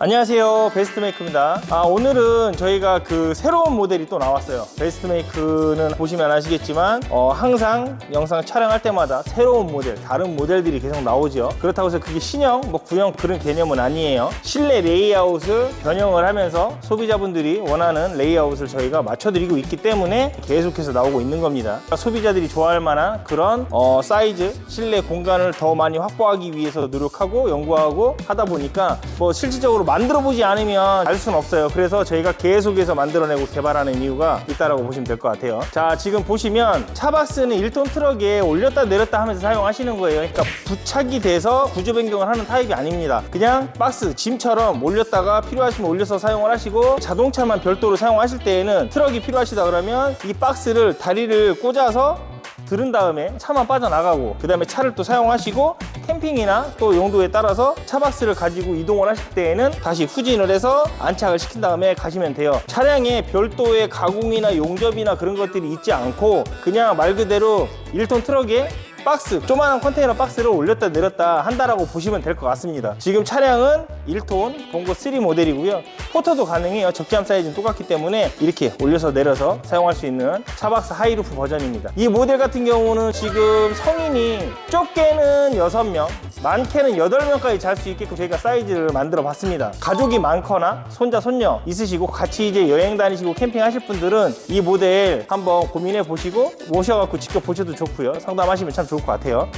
안녕하세요. 베스트메이크입니다. 아 오늘은 저희가 그 새로운 모델이 또 나왔어요. 베스트메이크는 보시면 아시겠지만 어, 항상 영상 촬영할 때마다 새로운 모델 다른 모델들이 계속 나오죠. 그렇다고 해서 그게 신형 뭐 구형 그런 개념은 아니에요. 실내 레이아웃을 변형을 하면서 소비자분들이 원하는 레이아웃을 저희가 맞춰드리고 있기 때문에 계속해서 나오고 있는 겁니다. 소비자들이 좋아할 만한 그런 어, 사이즈 실내 공간을 더 많이 확보하기 위해서 노력하고 연구하고 하다 보니까 뭐 실질적으로 만들어 보지 않으면 알 수는 없어요. 그래서 저희가 계속해서 만들어내고 개발하는 이유가 있다라고 보시면 될 것 같아요. 자, 지금 보시면 차박스는 1톤 트럭에 올렸다 내렸다 하면서 사용하시는 거예요. 그러니까 부착이 돼서 구조 변경을 하는 타입이 아닙니다. 그냥 박스, 짐처럼 올렸다가 필요하시면 올려서 사용을 하시고 자동차만 별도로 사용하실 때에는 트럭이 필요하시다 그러면 이 박스를 다리를 꽂아서 들은 다음에 차만 빠져나가고 그 다음에 차를 또 사용하시고 캠핑이나 또 용도에 따라서 차박스를 가지고 이동을 하실 때에는 다시 후진을 해서 안착을 시킨 다음에 가시면 돼요. 차량에 별도의 가공이나 용접이나 그런 것들이 있지 않고 그냥 말 그대로 1톤 트럭에 박스, 조그마한 컨테이너 박스를 올렸다 내렸다 한다라고 보시면 될 것 같습니다. 지금 차량은 1톤 봉고 3 모델이고요. 포터도 가능해요. 적재함 사이즈는 똑같기 때문에 이렇게 올려서 내려서 사용할 수 있는 차박스 하이루프 버전입니다. 이 모델 같은 경우는 지금 성인이 좁게는 6명, 많게는 8명까지 잘 수 있게끔 저희가 사이즈를 만들어 봤습니다. 가족이 많거나 손자, 손녀 있으시고 같이 이제 여행 다니시고 캠핑 하실 분들은 이 모델 한번 고민해 보시고 모셔갖고 직접 보셔도 좋고요. 상담하시면 참 좋을 것 같아요.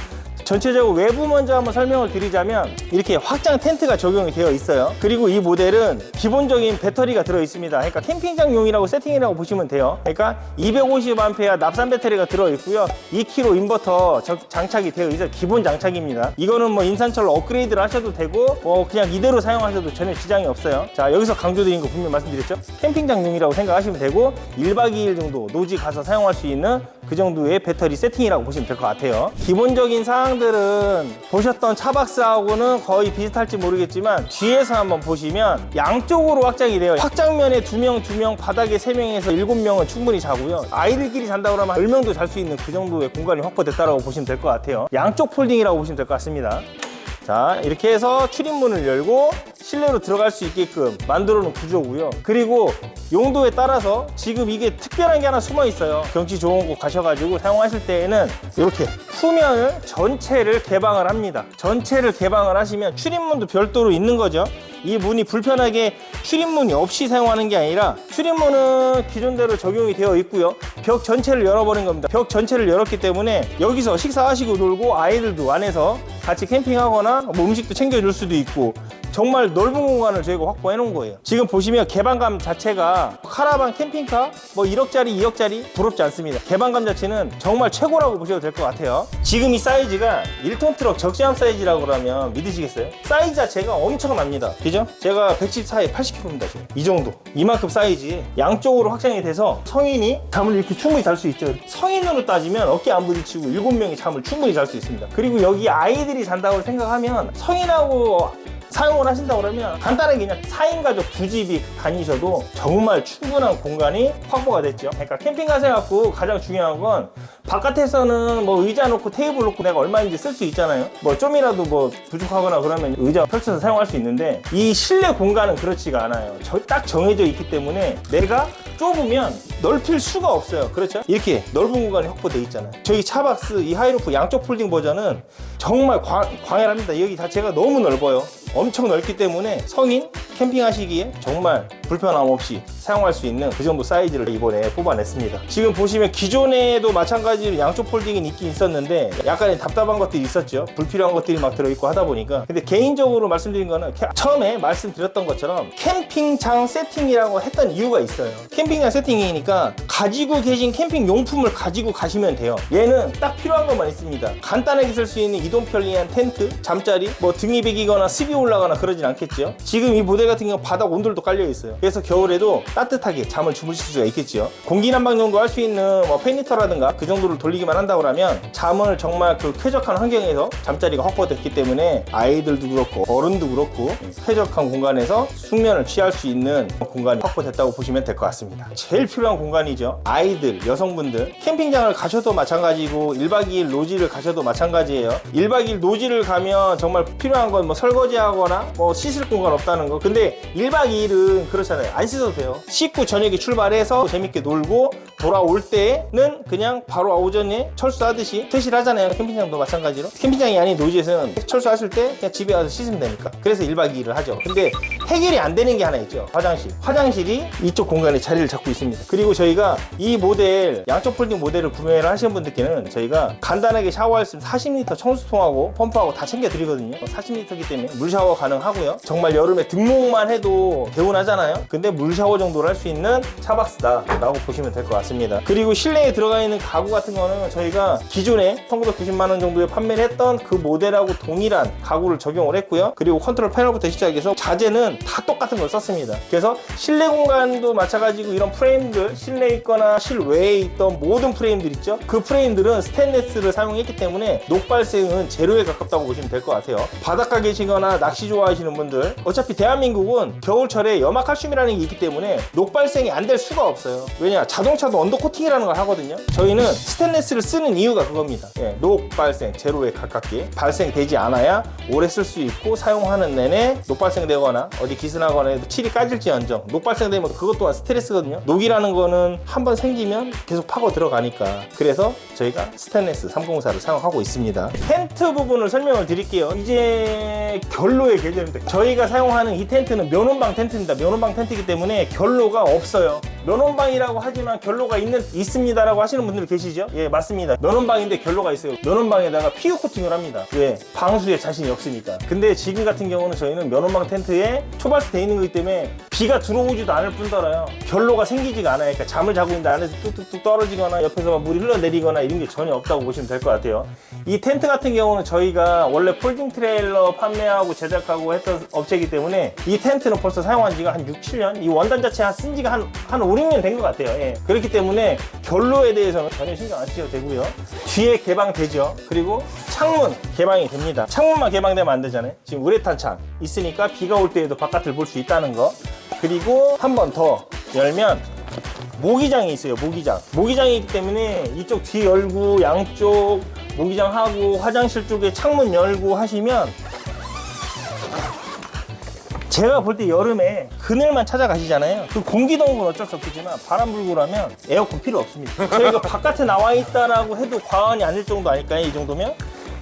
전체적으로 외부 먼저 한번 설명을 드리자면 이렇게 확장 텐트가 적용이 되어 있어요. 그리고 이 모델은 기본적인 배터리가 들어 있습니다. 그러니까 캠핑장용이라고 세팅이라고 보시면 돼요. 그러니까 250A 납산 배터리가 들어 있고요. 2kg 인버터 적- 장착이 되어 있어요. 기본 장착입니다. 이거는 뭐 인산철로 업그레이드를 하셔도 되고 뭐 그냥 이대로 사용하셔도 전혀 지장이 없어요. 자 여기서 강조드린 거 분명히 말씀드렸죠. 캠핑장용이라고 생각하시면 되고 1박 2일 정도 노지 가서 사용할 수 있는 그 정도의 배터리 세팅이라고 보시면 될 것 같아요. 기본적인 사항 들은 보셨던 차박스하고는 거의 비슷할지 모르겠지만 뒤에서 한번 보시면 양쪽으로 확장이 돼요. 확장면에 두 명, 두 명, 바닥에 세 명에서 일곱 명은 충분히 자고요. 아이들끼리 잔다고 하면 10명도 잘 수 있는 그 정도의 공간이 확보됐다고 보시면 될 것 같아요. 양쪽 폴딩이라고 보시면 될 것 같습니다. 자 이렇게 해서 출입문을 열고 실내로 들어갈 수 있게끔 만들어 놓은 구조고요. 그리고 용도에 따라서 지금 이게 특별한 게 하나 숨어 있어요. 경치 좋은 곳 가셔가지고 사용하실 때에는 이렇게 후면을 전체를 개방을 합니다. 전체를 개방을 하시면 출입문도 별도로 있는 거죠. 이 문이 불편하게 출입문이 없이 사용하는 게 아니라 출입문은 기존대로 적용이 되어 있고요. 벽 전체를 열어버린 겁니다. 벽 전체를 열었기 때문에 여기서 식사하시고 놀고 아이들도 안에서 같이 캠핑하거나 뭐 음식도 챙겨줄 수도 있고 정말 넓은 공간을 저희가 확보해 놓은 거예요. 지금 보시면 개방감 자체가 카라반 캠핑카 뭐 1억짜리, 2억짜리 부럽지 않습니다. 개방감 자체는 정말 최고라고 보셔도 될 것 같아요. 지금 이 사이즈가 1톤 트럭 적시함 사이즈라고 그러면 믿으시겠어요? 사이즈 자체가 엄청납니다. 그죠? 제가 114에 80kg입니다. 지금. 이 정도. 이만큼 사이즈 에 양쪽으로 확장이 돼서 성인이 잠을 이렇게 충분히 잘 수 있죠. 성인으로 따지면 어깨 안 부딪히고 7명이 잠을 충분히 잘 수 있습니다. 그리고 여기 아이들이 잔다고 생각하면 성인하고 사용을 하신다고 그러면 간단하게 그냥 4인 가족 두 집이 다니셔도 정말 충분한 공간이 확보가 됐죠. 그러니까 캠핑 가셔갖고 가장 중요한 건 바깥에서는 뭐 의자 놓고 테이블 놓고 내가 얼마인지 쓸 수 있잖아요. 뭐 좀이라도 뭐 부족하거나 그러면 의자 펼쳐서 사용할 수 있는데 이 실내 공간은 그렇지가 않아요. 저- 딱 정해져 있기 때문에 내가 좁으면 넓힐 수가 없어요. 그렇죠? 이렇게 넓은 공간이 확보돼 있잖아요. 저희 차박스 이 하이루프 양쪽 폴딩 버전은 정말 광, 광활합니다. 여기 자체가 너무 넓어요. 엄청 넓기 때문에 성인 캠핑하시기에 정말 불편함 없이 사용할 수 있는 그 정도 사이즈를 이번에 뽑아냈습니다. 지금 보시면 기존에도 마찬가지로 양쪽 폴딩이 있긴 있었는데 약간의 답답한 것들이 있었죠. 불필요한 것들이 막 들어있고 하다 보니까. 근데 개인적으로 말씀드린 거는 캐- 처음에 말씀드렸던 것처럼 캠핑장 세팅이라고 했던 이유가 있어요. 캠핑장 세팅이니까 가지고 계신 캠핑 용품을 가지고 가시면 돼요. 얘는 딱 필요한 것만 있습니다. 간단하게 쓸 수 있는 이동 편리한 텐트, 잠자리, 뭐 등이 베기거나 습이 올라가나 그러진 않겠죠. 지금 이 모델 같은 경우 바닥 온돌도 깔려 있어요. 그래서 겨울에도 따뜻하게 잠을 주무실 수가 있겠죠. 공기 난방 정도 할 수 있는 뭐 페니터라든가 그 정도를 돌리기만 한다고 하면 잠을 정말 그 쾌적한 환경에서 잠자리가 확보됐기 때문에 아이들도 그렇고 어른도 그렇고 쾌적한 공간에서 숙면을 취할 수 있는 공간이 확보됐다고 보시면 될 것 같습니다. 제일 필요한 공간이죠. 아이들, 여성분들 캠핑장을 가셔도 마찬가지고 1박 2일 노지를 가셔도 마찬가지예요. 1박 2일 노지를 가면 정말 필요한 건 뭐 설거지하거나 뭐 씻을 공간 없다는 거. 근데 근데 1박 2일은 그렇잖아요. 안 씻어도 돼요. 씻고 저녁에 출발해서 재밌게 놀고 돌아올 때는 그냥 바로 오전에 철수하듯이 퇴실 하잖아요. 캠핑장도 마찬가지로. 캠핑장이 아닌 노지에서는 철수하실 때 그냥 집에 가서 씻으면 되니까. 그래서 1박 2일을 하죠. 근데 해결이 안 되는 게 하나 있죠. 화장실. 화장실이 이쪽 공간에 자리를 잡고 있습니다. 그리고 저희가 이 모델, 양쪽 폴딩 모델을 구매를 하시는 분들께는 저희가 간단하게 샤워할 수 있는 40리터 청수통하고 펌프하고 다 챙겨 드리거든요. 40리터이기 때문에 물 샤워 가능하고요. 정말 여름에 등목 만 해도 개운하잖아요. 근데 물 샤워 정도를 할 수 있는 차박스다 라고 보시면 될 것 같습니다. 그리고 실내에 들어가 있는 가구 같은 거는 저희가 기존에 1990만 원 정도에 판매를 했던 그 모델하고 동일한 가구를 적용을 했고요. 그리고 컨트롤 패널부터 시작해서 자재는 다 똑같은 걸 썼습니다. 그래서 실내 공간도 마찬가지고 이런 프레임들 실내에 있거나 실외에 있던 모든 프레임들 있죠. 그 프레임들은 스테인레스를 사용했기 때문에 녹발생은 제로에 가깝다고 보시면 될 것 같아요. 바닷가 계시거나 낚시 좋아하시는 분들 어차피 대한민국 은 겨울철에 염화칼슘이라는 게 있기 때문에 녹발생이 안 될 수가 없어요. 왜냐 자동차도 언더 코팅이라는 걸 하거든요. 저희는 스테인레스를 쓰는 이유가 그겁니다. 예, 녹발생 제로에 가깝게 발생되지 않아야 오래 쓸 수 있고 사용하는 내내 녹발생되거나 어디 기스나거나 칠이 까질지언정 녹발생되면 그것 또한 스트레스거든요. 녹이라는 거는 한 번 생기면 계속 파고 들어가니까 그래서 저희가 스테인레스 304를 사용하고 있습니다. 텐트 부분을 설명을 드릴게요. 이제 결로의 계절인데 저희가 사용하는 이 텐트 는 면원방 텐트입니다. 면원방 텐트이기 때문에 결로가 없어요. 면원방이라고 하지만 결로가 있는 있습니다라고 하시는 분들 계시죠? 예, 맞습니다. 면원방인데 결로가 있어요. 면원방에다가 피부 코팅을 합니다. 왜? 방수에 자신이 없으니까. 근데 지금 같은 경우는 저희는 면원방 텐트에 초발스 돼 있는 거기 때문에 비가 들어오지도 않을 뿐더러요. 결로가 생기지가 않아요. 그러니까 잠을 자고 있는데 안에서 뚝뚝뚝 떨어지거나 옆에서 막 물이 흘러내리거나 이런 게 전혀 없다고 보시면 될 것 같아요. 이 텐트 같은 경우는 저희가 원래 폴딩 트레일러 판매하고 제작하고 했던 업체이기 때문에 이 텐트는 벌써 사용한 지가 한 6, 7년? 이 원단 자체 한쓴 지가 한, 한 5, 6년 된 것 같아요. 예. 그렇기 때문에 결로에 대해서는 전혀 신경 안 쓰셔도 되고요. 뒤에 개방되죠. 그리고 창문 개방이 됩니다. 창문만 개방되면 안 되잖아요. 지금 우레탄 창 있으니까 비가 올 때에도 바깥을 볼 수 있다는 거. 그리고 한 번 더 열면 모기장이 있어요. 모기장. 모기장이기 때문에 이쪽 뒤 열고 양쪽 모기장하고 화장실 쪽에 창문 열고 하시면 제가 볼 때 여름에 그늘만 찾아가시잖아요. 그 공기 더운 건 어쩔 수 없겠지만 바람 불고 나면 에어컨 필요 없습니다. 저희가 바깥에 나와 있다라고 해도 과언이 아닐 정도 아닐까요? 이 정도면?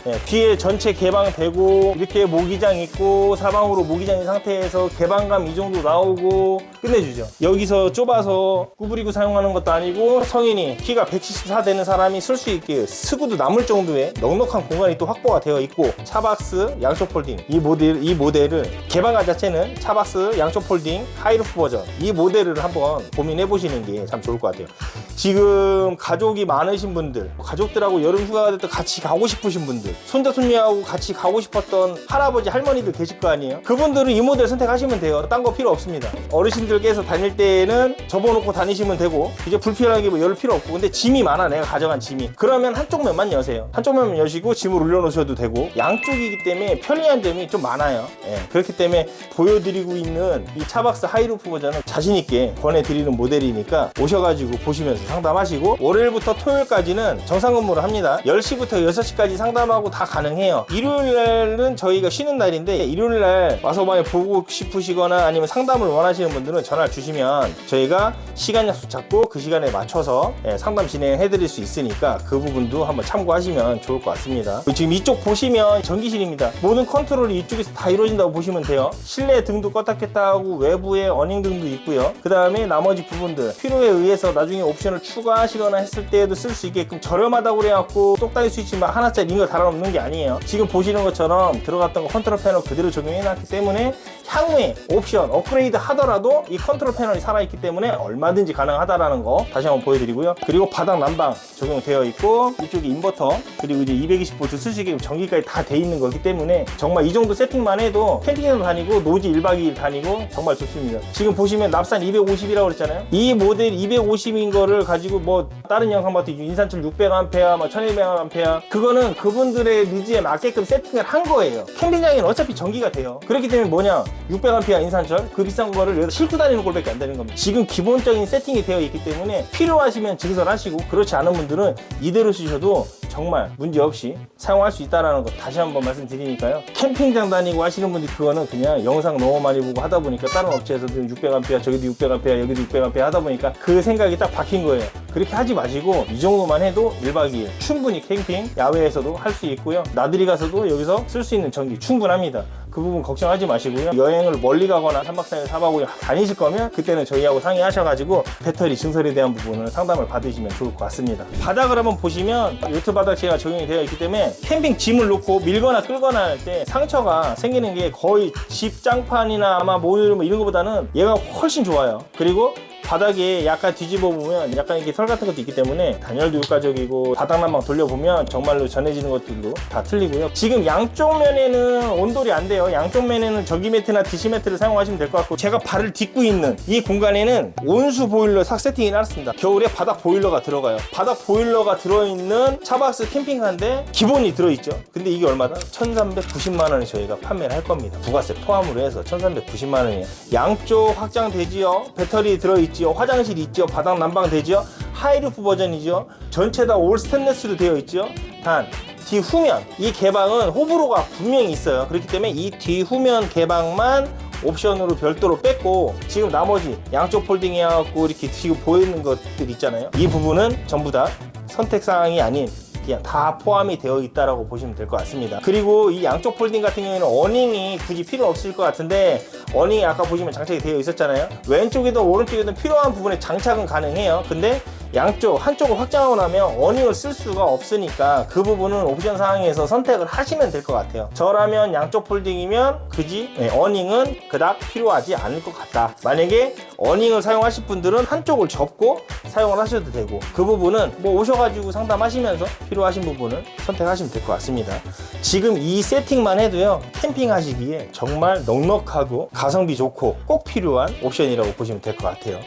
예, 뒤에 전체 개방되고 이렇게 모기장 있고 사방으로 모기장인 상태에서 개방감 이 정도 나오고 끝내주죠. 여기서 좁아서 구부리고 사용하는 것도 아니고 성인이 키가 174 되는 사람이 쓸 수 있게 쓰고도 남을 정도의 넉넉한 공간이 또 확보가 되어 있고 차박스 양쪽 폴딩 이 모델 이 모델을 개방가 자체는 차박스 양쪽 폴딩 하이루프 버전 이 모델을 한번 고민해 보시는 게 참 좋을 것 같아요. 지금 가족이 많으신 분들, 가족들하고 여름 휴가가 됐다 같이 가고 싶으신 분들, 손자 손녀하고 같이 가고 싶었던 할아버지 할머니들 계실 거 아니에요? 그분들은 이 모델 선택하시면 돼요. 딴 거 필요 없습니다. 어르신들께서 다닐 때는 접어놓고 다니시면 되고 이제 불필요하게 뭐 열 필요 없고 근데 짐이 많아 내가 가져간 짐이 그러면 한쪽 면만 여세요. 한쪽 면만 여시고 짐을 올려놓으셔도 되고 양쪽이기 때문에 편리한 점이 좀 많아요. 예, 그렇기 때문에 보여드리고 있는 이 차박스 하이루프 버전은 자신 있게 권해드리는 모델이니까 오셔가지고 보시면서 상담하시고 월요일부터 토요일까지는 정상 근무를 합니다. 10시부터 6시까지 상담하고 다 가능해요. 일요일 날은 저희가 쉬는 날인데 일요일 날 와서 만약 보고 싶으시거나 아니면 상담을 원하시는 분들은 전화를 주시면 저희가 시간 약속 잡고 그 시간에 맞춰서 예, 상담 진행해 드릴 수 있으니까 그 부분도 한번 참고하시면 좋을 것 같습니다. 지금 이쪽 보시면 전기실입니다. 모든 컨트롤이 이쪽에서 다 이루어진다고 보시면 돼요. 실내 등도 껐다 켰다 하고 외부에 어닝 등도 있고요. 그 다음에 나머지 부분들 필요에 의해서 나중에 옵션을 추가하시거나 했을 때에도 쓸 수 있게끔 저렴하다고 그래갖고 똑딱이 스위치만 하나짜리 이거 달아 놓는 게 아니에요. 지금 보시는 것처럼 들어갔던 거 컨트롤 패널 그대로 적용해놨기 때문에 향후에 옵션 업그레이드 하더라도 이 컨트롤 패널이 살아있기 때문에 얼마든지 가능하다라는 거 다시 한번 보여드리고요. 그리고 바닥 난방 적용되어 있고 이쪽에 인버터 그리고 이제 220V 수식에 전기까지 다 돼 있는 거기 때문에 정말 이 정도 세팅만 해도 캠핑장도 다니고 노지 1박 2일 다니고 정말 좋습니다. 지금 보시면 납산 250이라고 그랬잖아요. 이 모델 250인 거를 가지고 뭐 다른 영상 봤더니 인산철 600A, 뭐 1100A 그거는 그분들의 니즈에 맞게끔 세팅을 한 거예요. 캠핑장에는 어차피 전기가 돼요. 그렇기 때문에 뭐냐 600A 인산철 그 비싼 거를 여기다 싣고 다니는 꼴밖에 안 되는 겁니다. 지금 기본적인 세팅이 되어 있기 때문에 필요하시면 증설하시고 그렇지 않은 분들은 이대로 쓰셔도 정말 문제 없이 사용할 수 있다는 거 다시 한번 말씀드리니까요. 캠핑장 다니고 하시는 분들 그거는 그냥 영상 너무 많이 보고 하다 보니까 다른 업체에서도 600A, 저기도 600A, 여기도 600A 하다 보니까 그 생각이 딱 박힌 거예요. 그렇게 하지 마시고 이 정도만 해도 1박 2일 충분히 캠핑 야외에서도 할 수 있고요. 나들이 가서도 여기서 쓸 수 있는 전기 충분합니다. 그 부분 걱정하지 마시고요. 여행을 멀리 가거나 3박 4일 4박 5일 다니실 거면 그때는 저희하고 상의하셔가지고 배터리 증설에 대한 부분을 상담을 받으시면 좋을 것 같습니다. 바닥을 한번 보시면 요트 바닥재가 적용이 되어 있기 때문에 캠핑 짐을 놓고 밀거나 끌거나 할 때 상처가 생기는 게 거의 집 장판이나 아마 모듈 뭐 이런 것보다는 얘가 훨씬 좋아요. 그리고 바닥에 약간 뒤집어 보면 약간 이렇게 털 같은 것도 있기 때문에 단열도 효과적이고 바닥 난방 돌려보면 정말로 전해지는 것들도 다 틀리고요. 지금 양쪽 면에는 온돌이 안 돼요. 양쪽 면에는 전기 매트나 DC 매트를 사용하시면 될 것 같고 제가 발을 딛고 있는 이 공간에는 온수 보일러 싹 세팅이 해놨습니다. 겨울에 바닥 보일러가 들어가요. 바닥 보일러가 들어있는 차박스 캠핑카인데 기본이 들어있죠. 근데 이게 얼마다? 1390만 원에 저희가 판매를 할 겁니다. 부가세 포함으로 해서 1390만 원이에요. 양쪽 확장되지요. 배터리 들어있 지요. 화장실 있지요. 바닥 난방 되지요. 하이루프 버전이죠. 전체 다 올 스테인레스로 되어 있죠. 단 뒤후면 이 개방은 호불호가 분명히 있어요. 그렇기 때문에 이 뒤후면 개방만 옵션으로 별도로 뺐고 지금 나머지 양쪽 폴딩 해갖고 이렇게 지금 보이는 것들 있잖아요. 이 부분은 전부 다 선택사항이 아닌 그냥 다 포함이 되어 있다라고 보시면 될 것 같습니다. 그리고 이 양쪽 폴딩 같은 경우에는 어닝이 굳이 필요 없을 것 같은데 어닝이 아까 보시면 장착이 되어 있었잖아요. 왼쪽이든 오른쪽이든 필요한 부분에 장착은 가능해요. 근데 양쪽 한쪽을 확장하고 나면 어닝을 쓸 수가 없으니까 그 부분은 옵션 사항에서 선택을 하시면 될 것 같아요. 저라면 양쪽 폴딩이면 그지 네, 어닝은 그닥 필요하지 않을 것 같다. 만약에 어닝을 사용하실 분들은 한쪽을 접고 사용을 하셔도 되고 그 부분은 뭐 오셔가지고 상담하시면서 필요하신 부분을 선택하시면 될 것 같습니다. 지금 이 세팅만 해도요 캠핑 하시기에 정말 넉넉하고 가성비 좋고 꼭 필요한 옵션이라고 보시면 될 것 같아요.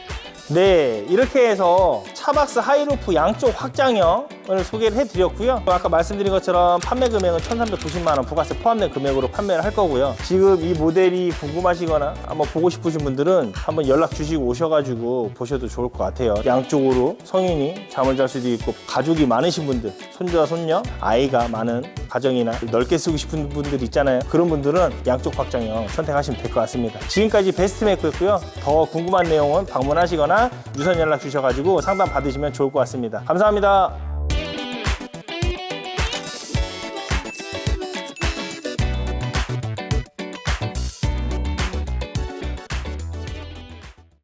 네, 이렇게 해서 차박스 하이루프 양쪽 확장형을 소개를 해드렸고요. 아까 말씀드린 것처럼 판매 금액은 1,390만 원 부가세 포함된 금액으로 판매를 할 거고요. 지금 이 모델이 궁금하시거나 한번 보고 싶으신 분들은 한번 연락 주시고 오셔가지고 보셔도 좋을 것 같아요. 양쪽으로 성인이 잠을 잘 수도 있고 가족이 많으신 분들, 손주와 손녀, 아이가 많은 가정이나 넓게 쓰고 싶은 분들 있잖아요. 그런 분들은 양쪽 확장형 선택하시면 될 것 같습니다. 지금까지 베스트 메이크였고요. 더 궁금한 내용은 방문하시거나 유선 연락 주셔가지고 상담 받으시면 좋을 것 같습니다. 감사합니다.